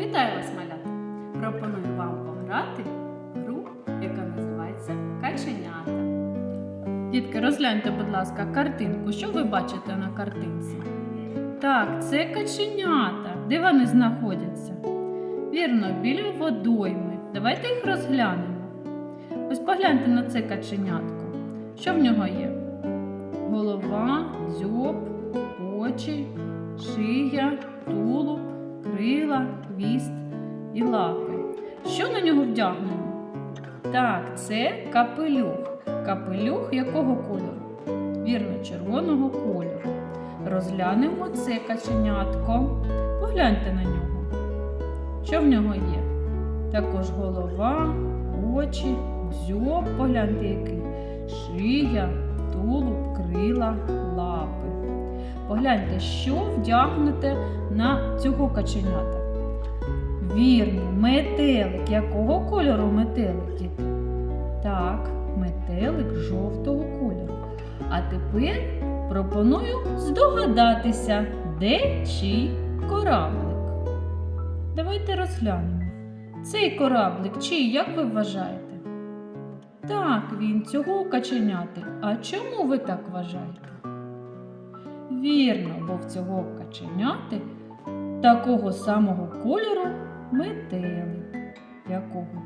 Вітаю вас, малята! Пропоную вам пограти гру, яка називається Каченята. Дітки, розгляньте, будь ласка, картинку. Що ви бачите на картинці? Так, це каченята. Де вони знаходяться? Вірно, біля водойми. Давайте їх розглянемо. Ось погляньте на це каченятко. Що в нього є? Голова, дзьоб, очі, шия, тулуб, крила, хвіст і лапи. Що на нього вдягнено? Так, це капелюх. Капелюх якого кольору? Вірно, червоного кольору. Розглянемо це каченятко. Погляньте на нього. Що в нього є? Також голова, очі, дзьоб, погляньте який, шия, тулуб, крила, лапи. Погляньте, що вдягнете на цього каченята. Вірно, метелик. Якого кольору метелик, діти? Так, метелик жовтого кольору. А тепер пропоную здогадатися, де чий кораблик. Давайте розглянемо. Цей кораблик чий, як ви вважаєте? Так, він цього каченяти. А чому ви так вважаєте? Вірно, бо в цього каченяти такого самого кольору метелик. Якого?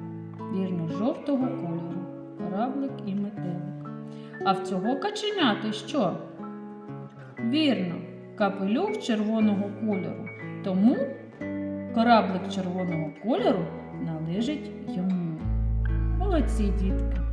Вірно, жовтого кольору. Кораблик і метелик. А в цього каченяти що? Вірно, капелюх червоного кольору. Тому кораблик червоного кольору належить йому. Молодці, дітки!